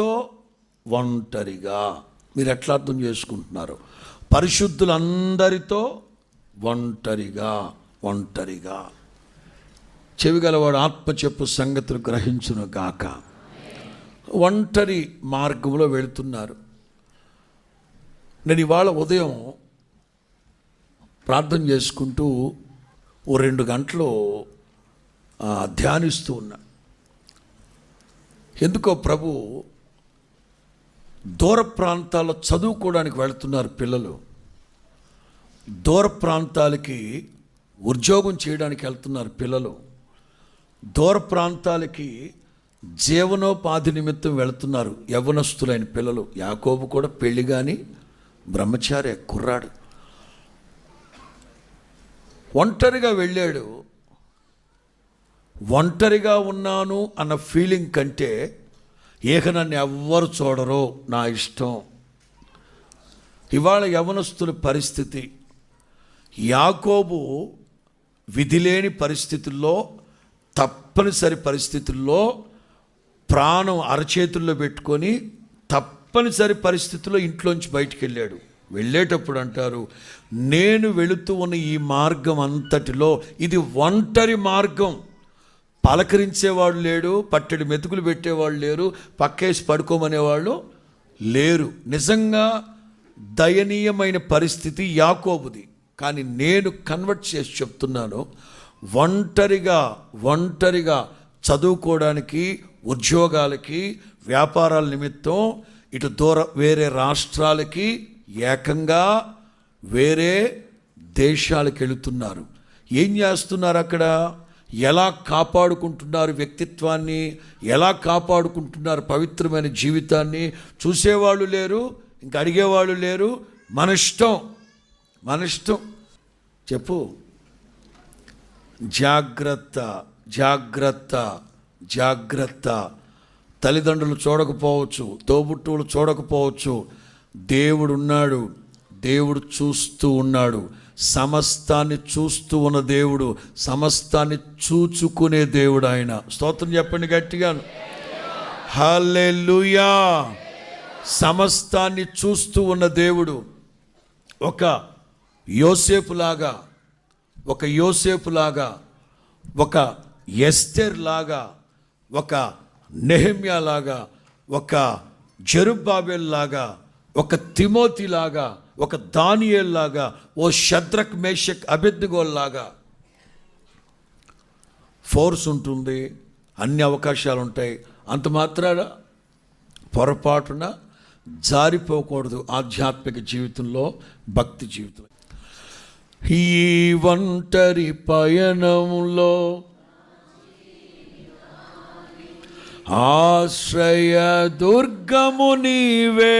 ఎవరితో ఒంటరిగా మీరు ఎట్లా అర్థం చేసుకుంటున్నారు? పరిశుద్ధులందరితో ఒంటరిగా ఒంటరిగా. చెవిగలవాడు ఆత్మ చెప్పు సంగతులు గ్రహించును గాక. ఒంటరి మార్గంలో వెళుతున్నారు. నేను ఇవాళ ఉదయం ప్రార్థన చేసుకుంటూ ఓ రెండు గంటలు ధ్యానిస్తూ ఉన్నా. ఎందుకో ప్రభు దూర ప్రాంతాల్లో చదువుకోవడానికి వెళుతున్నారు పిల్లలు. దూర ప్రాంతాలకి ఉద్యోగం చేయడానికి వెళ్తున్నారు పిల్లలు. దూర ప్రాంతాలకి జీవనోపాధి నిమిత్తం వెళుతున్నారు యవనస్తులైన పిల్లలు. యాకోబు కూడా పెళ్ళి కానీ బ్రహ్మచారి కుర్రాడు. ఒంటరిగా వెళ్ళాడు. ఒంటరిగా ఉన్నాను అన్న ఫీలింగ్ కంటే ఏక నన్ను ఎవ్వరు చూడరు నా ఇష్టం. ఇవాళ యవనస్తుల పరిస్థితి యాకోబు విధిలేని పరిస్థితుల్లో తప్పనిసరి పరిస్థితుల్లో ప్రాణం అరచేతుల్లో పెట్టుకొని తప్పనిసరి పరిస్థితుల్లో ఇంట్లోంచి బయటికి వెళ్ళాడు వెళ్ళేటప్పుడు అంటారు నేను వెళుతూ ఉన్న ఈ మార్గం అంతటిలో ఇది ఒంటరి మార్గం. పలకరించేవాడు లేడు పట్టెడు మెతుకులు పెట్టేవాళ్ళు లేరు పక్కేసి పడుకోమనేవాళ్ళు లేరు. నిజంగా దయనీయమైన పరిస్థితి యాకోబుది. కానీ నేను కన్వర్ట్ చేసి చెప్తున్నాను ఒంటరిగా ఒంటరిగా చదువుకోవడానికి ఉద్యోగాలకి వ్యాపారాల నిమిత్తం ఇటు దూర వేరే రాష్ట్రాలకి ఏకంగా వేరే దేశాలకు వెళుతున్నారు ఏం చేస్తున్నారు అక్కడ? ఎలా కాపాడుకుంటున్నారు వ్యక్తిత్వాన్ని? ఎలా కాపాడుకుంటున్నారు పవిత్రమైన జీవితాన్ని? చూసేవాళ్ళు లేరు ఇంక అడిగేవాళ్ళు లేరు. మన ఇష్టం మన ఇష్టం. చెప్పు. జాగ్రత్త జాగ్రత్త జాగ్రత్త. తల్లిదండ్రులు చూడకపోవచ్చు తోబుట్టువులు చూడకపోవచ్చు. దేవుడు ఉన్నాడు దేవుడు చూస్తూ ఉన్నాడు. సమస్తాన్ని చూస్తూ ఉన్న దేవుడు సమస్తాన్ని చూచుకునే దేవుడు ఆయన. స్తోత్రం చెప్పండి గట్టిగా. హల్లెలూయా. సమస్తాన్ని చూస్తూ ఉన్న దేవుడు ఒక యోసేపులాగా ఒక యోసేపులాగా ఒక ఎస్తెర్ లాగా ఒక నెహమ్యాలాగా ఒక జరుబాబెల్ లాగా ఒక తిమోతి లాగా ఒక దానియేల్లాగా ఓ శద్రక్ మేషక్ అభిద్గోల్లాగా ఫోర్స్ ఉంటుంది అన్ని అవకాశాలు ఉంటాయి అంత మాత్రాన పొరపాటున జారిపోకూడదు ఆధ్యాత్మిక జీవితంలో భక్తి జీవితం ఈ ఒంటరి పయనంలో ఆశ్రయ దుర్గము నీవే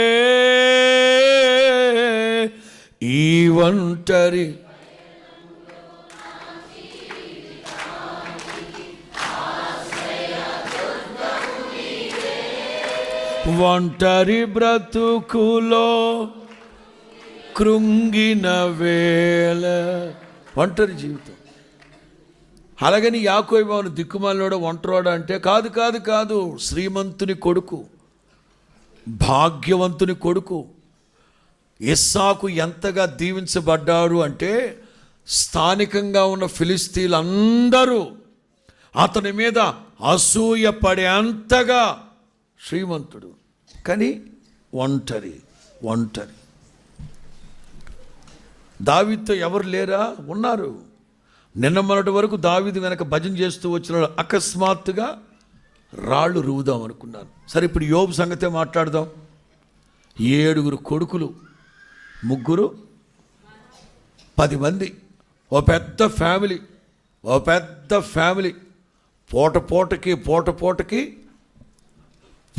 ఈ ఒంటరి ఒంటరి బ్రతుకులో కృంగిన వేళ. ఒంటరి జీవితం. అలాగని యాకోబాను దిక్కుమాలినోడు ఒంటరోడా అంటే కాదు కాదు కాదు శ్రీమంతుని కొడుకు భాగ్యవంతుని కొడుకు ఇస్సాకు ఎంతగా దీవించబడ్డాడు అంటే స్థానికంగా ఉన్న ఫిలిస్తీన్లందరూ అతని మీద అసూయ పడే అంతగా శ్రీమంతుడు. కానీ ఒంటరి ఒంటరి. దావితో ఎవరు లేరా? ఉన్నారు. నిన్న మొన్నటి వరకు దావిది వెనక భజన చేస్తూ వచ్చిన అకస్మాత్తుగా రాళ్ళు రువుదాం అనుకున్నాను సరే ఇప్పుడు యోబు సంగతే మాట్లాడదాం. ఏడుగురు కొడుకులు ముగ్గురు పది మంది ఓ పెద్ద ఫ్యామిలీ ఓ పెద్ద ఫ్యామిలీ. పూట పూటకి పూట పూటకి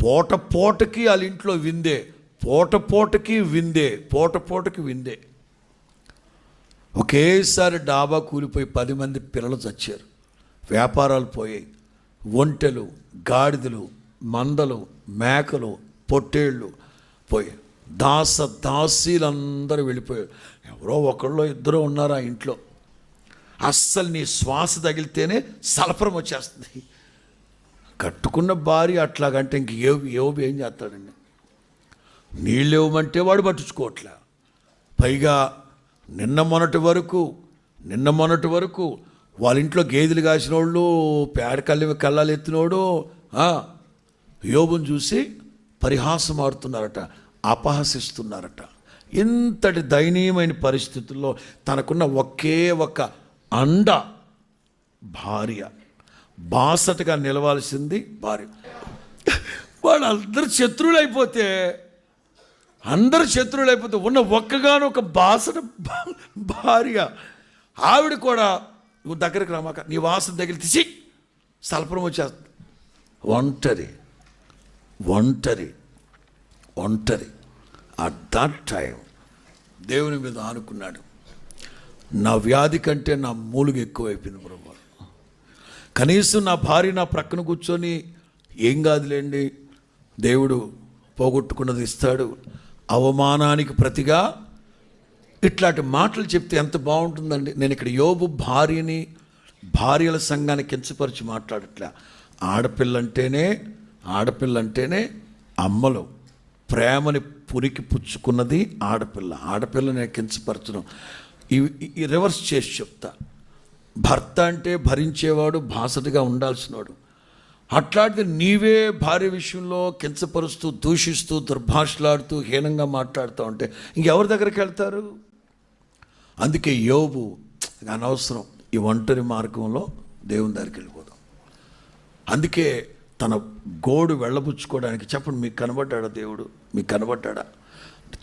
పూట పూటకి వాళ్ళ ఇంట్లో విందే పూట పూటకి విందే పూట పూటకి విందే. ఒకేసారి డాబా కూలిపోయి పది మంది పిల్లలు చచ్చారు. వ్యాపారాలు పోయాయి. ఒంటెలు గాడిదలు మందలు మేకలు పొట్టేళ్ళు పోయాయి. దాస దాసీలందరూ వెళ్ళిపోయారు. ఎవరో ఒకళ్ళో ఇద్దరు ఉన్నారు ఆ ఇంట్లో. అస్సలు నీ శ్వాస తగిలితేనే సలపరం వచ్చేస్తుంది. కట్టుకున్న భార్య అట్లాగంటే ఇంక ఏ యోబు ఏం చేస్తాడండి. నీళ్ళు ఇవ్వమంటే వాడు పట్టించుకోవట్లే. పైగా నిన్న మొన్నటి వరకు నిన్న మొన్నటి వరకు వాళ్ళ ఇంట్లో గేదెలు కాసిన వాళ్ళు పేడ కళ్ళవి కళ్ళాలు ఎత్తినోడు యోబుని చూసి పరిహాసం ఆడుతున్నారట అపహసిస్తున్నారట. ఇంతటి దయనీయమైన పరిస్థితుల్లో తనకున్న ఒకే ఒక అండ భార్య. బాసటగా నిలవాల్సింది భార్య. వాళ్ళందరూ శత్రువులైపోతే అందరు శత్రువులైపోతే ఉన్న ఒక్కగాను ఒక బాసన భార్య. ఆవిడ కూడా నువ్వు దగ్గరికి రామాక నీ వాసన దగ్గర తీసి సల్పరం వచ్చేస్తుంది ఒంటరి ఒంటరి. ఒంటరి. అట్ దట్ టైం దేవుని మీద ఆనుకున్నాడు. నా వ్యాధి కంటే నా మూలుగు ఎక్కువైపోయింది ప్రభు కనీసం నా భార్య నా ప్రక్కన కూర్చొని ఏం కాదులేండి దేవుడు పోగొట్టుకున్నది ఇస్తాడు. అవమానానికి ప్రతిగా ఇట్లాంటి మాటలు చెప్తే ఎంత బాగుంటుందండి. నేను ఇక్కడ యోబు భార్యని భార్యల సంఘాన్ని కించపరిచి మాట్లాడట్లే. ఆడపిల్లంటేనే ఆడపిల్లంటేనే అమ్మలు. ప్రేమని పురికి పుచ్చుకున్నది ఆడపిల్ల. ఆడపిల్లని కించపరచడం ఇవి ఈ రివర్స్ చేసి చెప్తా. భర్త అంటే భరించేవాడు బాసటగా ఉండాల్సినవాడు అట్లాంటిది నీవే భార్య విషయంలో కించపరుస్తూ దూషిస్తూ దుర్భాషలాడుతూ హీనంగా మాట్లాడుతూ ఉంటే ఇంకెవరి దగ్గరికి వెళ్తారు? అందుకే యోబు అనవసరం ఈ ఒంటరి మార్గంలో దేవుని దగ్గరికి వెళ్ళిపోదాం. అందుకే తన గోడు వెళ్ళబుచ్చుకోవడానికి చెప్పండి మీకు కనబడ్డాడా దేవుడు? మీకు కనబడ్డాడా?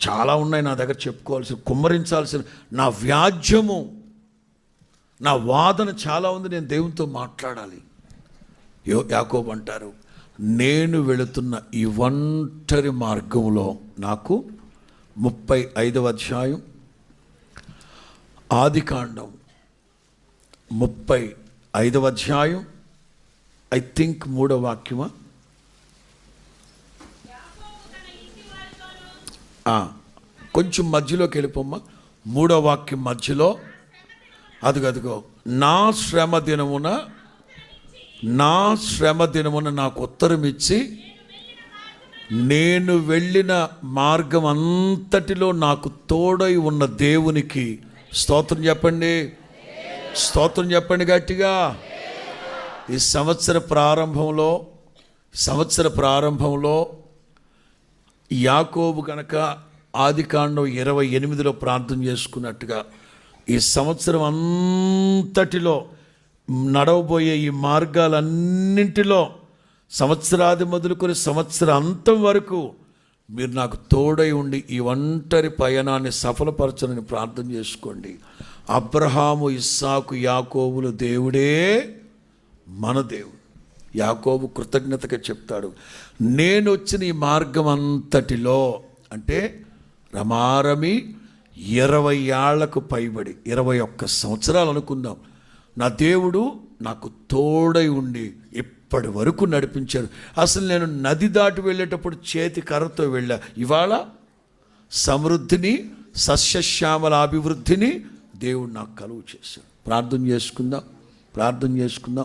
చాలా ఉన్నాయి నా దగ్గర చెప్పుకోవాల్సిన కుమ్మరించాల్సిన నా వ్యాజ్యము నా వాదన చాలా ఉంది నేను దేవునితో మాట్లాడాలి. యో యాకోబ్ అంటారు నేను వెళుతున్న ఈ ఒంటరి మార్గంలో నాకు ముప్పై ఐదవ అధ్యాయం ఆదికాండం ముప్పై ఐదవ అధ్యాయం ఐ థింక్ మూడో వాక్యమా? కొంచెం మధ్యలోకి వెళ్ళిపోమ్మా. మూడో వాక్యం మధ్యలో. అదిగో అదిగో. నా శ్రమ దినమున నా శ్రమ దినమున నాకు ఉత్తరం ఇచ్చి నేను వెళ్ళిన మార్గం అంతటిలో నాకు తోడై ఉన్న దేవునికి స్తోత్రం చెప్పండి. స్తోత్రం చెప్పండి గట్టిగా. ఈ సంవత్సర ప్రారంభంలో సంవత్సర ప్రారంభంలో యాకోబు కనుక ఆదికాండం ఇరవై ఎనిమిదిలో ప్రార్థన చేసుకున్నట్టుగా ఈ సంవత్సరం అంతటిలో నడవబోయే ఈ మార్గాలన్నింటిలో సంవత్సరాది మొదలుకొని సంవత్సర అంతం వరకు మీరు నాకు తోడై ఉండి ఈ ఒంటరి పయనాన్ని సఫలపరచనని ప్రార్థన చేసుకోండి. అబ్రహాము ఇస్సాకు యాకోబులు దేవుడే మన దేవుడు. యాకోబు కృతజ్ఞతగా చెప్తాడు నేను వచ్చిన ఈ మార్గం అంతటిలో అంటే రమారమి ఇరవై ఏళ్ళకు పైబడి ఇరవై ఒక్క సంవత్సరాలు అనుకుందాం. నా దేవుడు నాకు తోడై ఉండి ఇప్పటి వరకు నడిపించారు అసలు నేను నది దాటి వెళ్ళేటప్పుడు చేతి కర్రతో వెళ్ళా. ఇవాళ సమృద్ధిని సస్యశ్యామల అభివృద్ధిని దేవుడు నాకు కలుగు చేశాడు. ప్రార్థన చేసుకుందాం. ప్రార్థన చేసుకుందాం.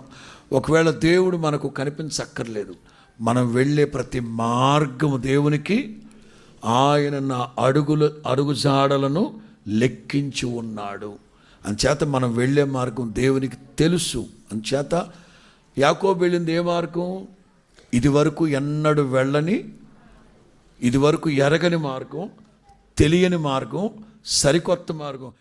ఒకవేళ దేవుడు మనకు కనిపించక్కర్లేదు మనం వెళ్ళే ప్రతి మార్గము దేవునికి ఆయన నా అడుగులు అడుగుజాడలను లెక్కించి ఉన్నాడు. అంచేత మనం వెళ్ళే మార్గం దేవునికి తెలుసు. అంచేత యాకోబు వెళ్ళింది ఏ మార్గం? ఇది వరకు ఎన్నడు వెళ్ళని ఇది వరకు ఎరగని మార్గం తెలియని మార్గం సరికొత్త మార్గం.